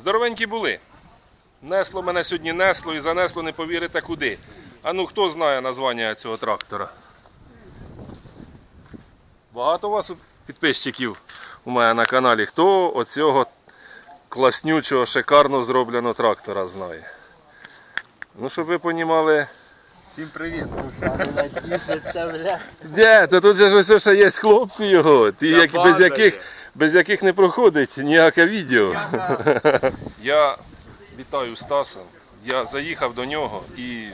Здоровенькі були. Несло мене сьогодні несло і занесло, не повірите куди. А ну хто знає названня цього трактора? Багато у вас підписчиків у мене на каналі. Хто оцього класнючого, шикарно зробленого трактора знає? Ну, щоб ви понімали. Всім привіт. Де, то тут же ж ось ще є хлопці його, ті, як, без, яких, є. Без яких не проходить ніяке відео. Я вітаю Стаса. Я заїхав до нього і,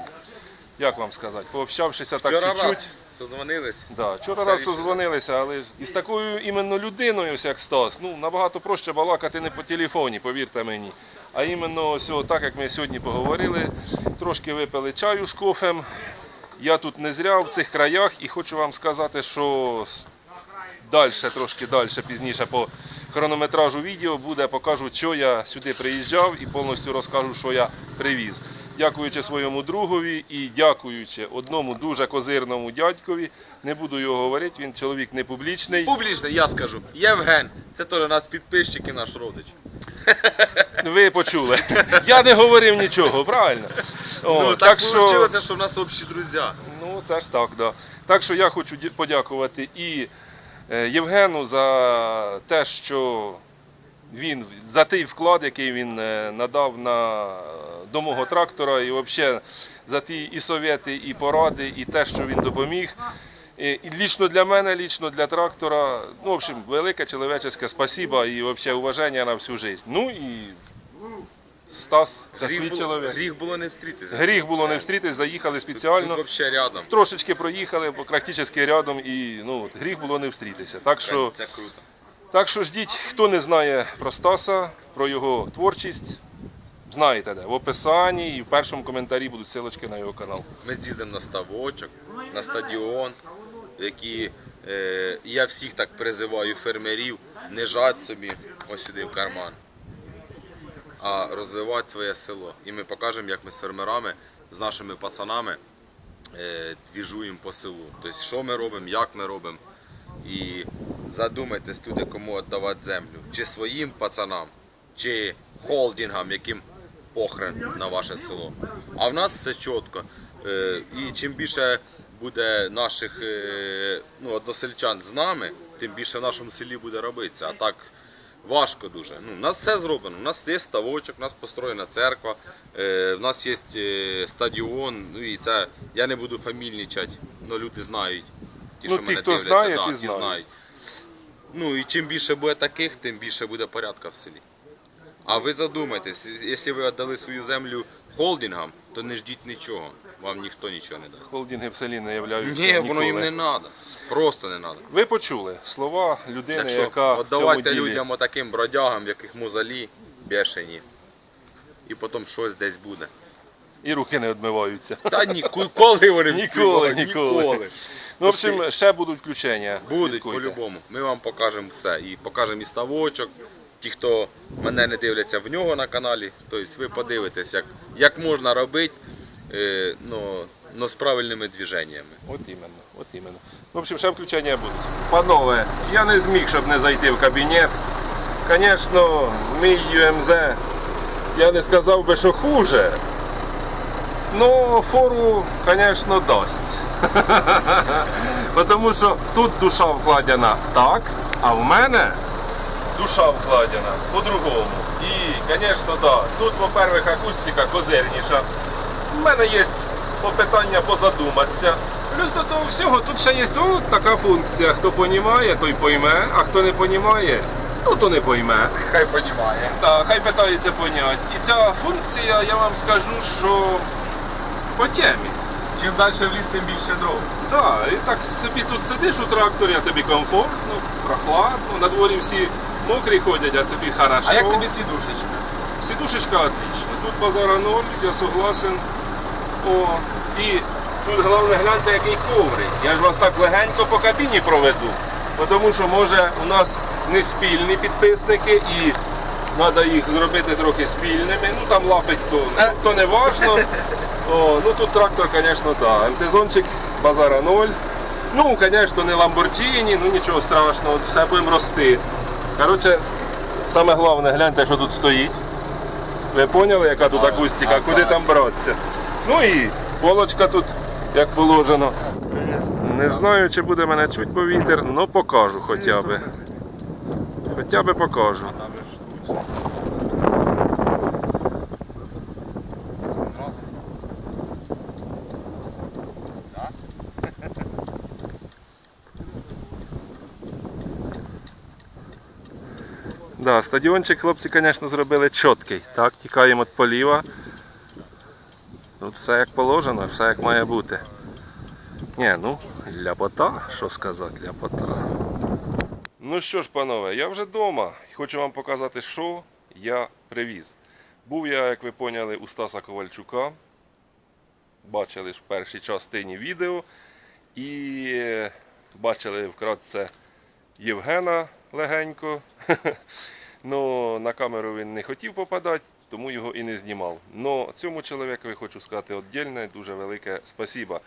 як вам сказати, пообщавшися так Вчора чуть-чуть. раз созвонились. Да, вчора раз рішили. дзвонилися, але ж із такою іменно людиною, ось як Стас, ну набагато проще балакати не по телефоні, повірте мені. А іменно ось так, як ми сьогодні поговорили, трошки випили чаю з кофем. Я тут не зря в цих краях і хочу вам сказати, що далі, трошки далі, пізніше по хронометражу відео буде, покажу, що я сюди приїжджав і повністю розкажу, що я привіз. Дякуючи своєму другові і дякуючи одному дуже козирному дядькові, не буду його говорити, він чоловік не публічний. Публічно я скажу. Євген, це теж у нас підписчик і наш родич. Ви почули. Я не говорив нічого, правильно? О, ну так, вийшло, що в нас общі друзі. Ну, це ж так, да. Так що я хочу подякувати і Євгену за те, що він за той вклад, який він е, надав на, до мого трактора, і взагалі за ті і совєти, і поради, і те, що він допоміг. І лічно для мене, лічно для трактора. Ну, в общем, велике чоловічеське спасибо і взагалі уваження на всю життя. Ну і Стас, це свій чоловік. гріх було не встрітися. Гріх було не встрітись, заїхали спеціально. Тут взагалі рядом. Трошечки проїхали, бо практично рядом, і ну, от, гріх було не встрітися. Так що, Це круто. так що ждіть, хто не знає про Стаса, про його творчість, знаєте де. В описанні і в першому коментарі будуть ссылочки на його канал. Ми з'їздимо на ставочок, на стадіон, які е, я всіх так призиваю фермерів не жать собі ось сюди в карман, а розвивати своє село. І ми покажемо, як ми з фермерами, з нашими пацанами е, двіжуємо по селу. Тобто, що ми робимо, як ми робимо. І задумайтесь туди, кому віддавати землю. Чи своїм пацанам, чи холдингам, яким похрен на ваше село. А в нас все чітко. Е, І чим більше буде наших е, ну, односельчан з нами, тим більше в нашому селі буде робитися. А так важко дуже. Ну, у нас все зроблено. У нас є ставочок, у нас построєна церква, е, в нас є е, стадіон. Ну і це я не буду фамільничати, але люди знають. Ті, Ну, що ті, мене хто дивляться, знає, да, ті знають. знають. Ну і чим більше буде таких, тим більше буде порядка в селі. А ви задумайтесь, якщо ви віддали свою землю холдингам, то не ждіть нічого. Вам ніхто нічого не дасть. Холдинги в не являються. Ні, воно їм не треба. Просто не треба. Ви почули слова людини, Так що яка в цьому ділі. людям отаким бродягам, в яких мозолі бешені. І потім щось десь буде. І руки не відмиваються. Та ніколи вони Ніколи, вспівають, ніколи. Ну, в общем, ще будуть включення. Будуть по-любому. Ми вам покажемо все. І покажемо і ставочок. Ті, хто мене не дивляться в нього на каналі, тобто ви подивитесь, як, як можна робити е, ну, ну, з правильними движеннями. От іменно, от іменно. В общем, ще включення будуть. Панове, я не зміг, щоб не зайти в кабінет. Звісно, мій UMZ, я не сказав би, що хуже. Ну, фору, звісно, дасть. Тому що тут душа вкладена так, а в мене душа вкладена по-другому. І, звісно, да, тут, по-перше, акустика козирніша. У мене є питання позадуматися. Плюс до того всього, тут ще є от така функція. Хто понімає, той пойме, а хто не понімає, ну то не пойме. Хай понімає. Так, хай питається поняти. І ця функція, я вам скажу, що по темі. Чим далі в ліс, тим більше дров. Так, і так собі тут сидиш у тракторі, а тобі комфортно, прохладно, на дворі всі мокрі ходять, а тобі хорошо. сідушечка? Сидушечка отлично. Тут базара ноль, я согласен. О, і тут головне гляньте, який коврик. Я ж вас так легенько по кабіні проведу. Тому що може у нас не спільні підписники і треба їх зробити трохи спільними. Ну там лапить то, то не важно. О, ну тут трактор, звісно, да. МТ-зончик, базара ноль. Ну, звісно, не Ламборджіні, ну нічого страшного, все будемо рости. Коротше, саме головне, гляньте, що тут стоїть. Ви поняли, яка тут акустика, куди там братися? Ну і полочка тут, як положено. Не знаю, чи буде мене чуть, бо вітер, але покажу хоча б. Хоча б покажу. Да, стадіончик хлопці, звісно, зробили чіткий. Так, тікаємо від поліва. Тут все як положено, все як має бути. Ні, ну, ляпота, що сказати, ляпота. Ну що ж, панове, я вже вдома хочу вам показати, що я привіз. Був я, як ви поняли, у Стаса Ковальчука. Бачили ж в першій частині відео. І бачили вкратце Євгена легенько. Ну, на камеру він не хотів попадати, тому його і не знімав. Но цьому чоловікові хочу сказати віддільне, дуже велике спасіба.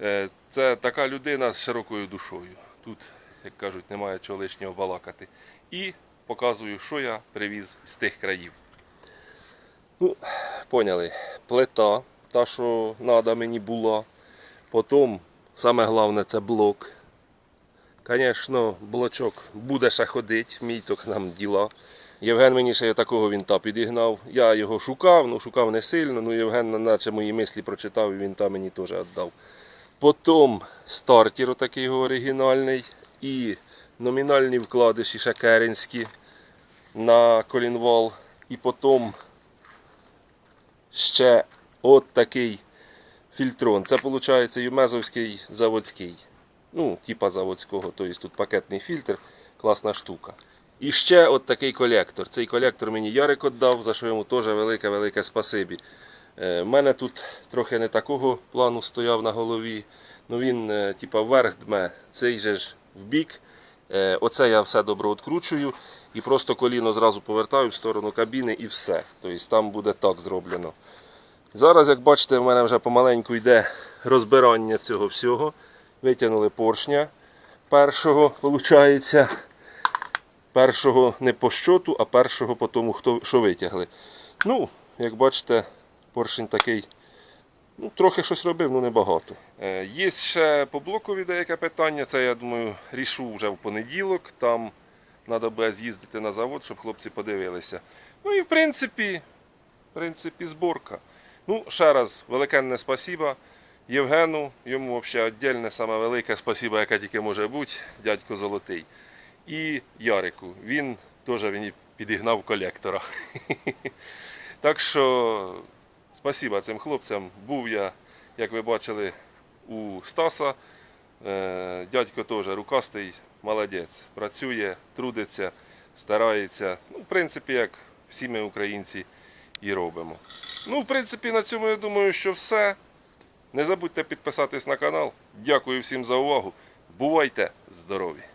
Е, Це така людина з широкою душою. Тут, як кажуть, немає чого лишнього балакати. І показую, що я привіз з тих країв. Ну, поняли, плита, та, що треба мені була. Потім, саме головне, це блок. Звісно, блочок буде ще ходити, мій то нам діла. Євген мені ще такого вінта підігнав. Я його шукав, ну шукав не сильно, ну Євген наче мої мислі прочитав і вінта мені теж віддав. Потім стартер такий оригінальний і номінальні вкладиші ще керенські на колінвал. І потім ще от такий фільтрон. Це виходить юмезовський заводський. Ну, типа заводського, тобто тут пакетний фільтр, класна штука. І ще от такий колектор. Цей колектор мені Ярик віддав, за що йому теж велике-велике спасибі. У мене тут трохи не такого плану стояв на голові. Ну він е, типа вверх дме, цей же ж в бік. Е, Оце я все добре відкручую і просто коліно зразу повертаю в сторону кабіни і все. Тобто там буде так зроблено. Зараз, як бачите, в мене вже помаленьку йде розбирання цього всього. Витягнули поршня першого, виходить. Першого не по щоту, а першого по тому, хто, що витягли. Ну, як бачите, поршень такий. Ну, трохи щось робив, ну небагато. Е, є ще по блокові деяке питання. Це, я думаю, рішу вже в понеділок. Там треба буде з'їздити на завод, щоб хлопці подивилися. Ну і в принципі, в принципі, зборка. Ну, ще раз, великенне спасіба. Євгену, йому взагалі віддільне, саме велике спасіба, яке тільки може бути, дядько Золотий. І Ярику. Він теж мені підігнав колектора. Так що, спасіба цим хлопцям. Був я, як ви бачили, у Стаса. Е, Дядько теж рукастий, молодець. Працює, трудиться, старається. Ну, в принципі, як всі ми українці і робимо. Ну, в принципі, на цьому я думаю, що все. Не забудьте підписатись на канал. Дякую всім за увагу. Бувайте здорові!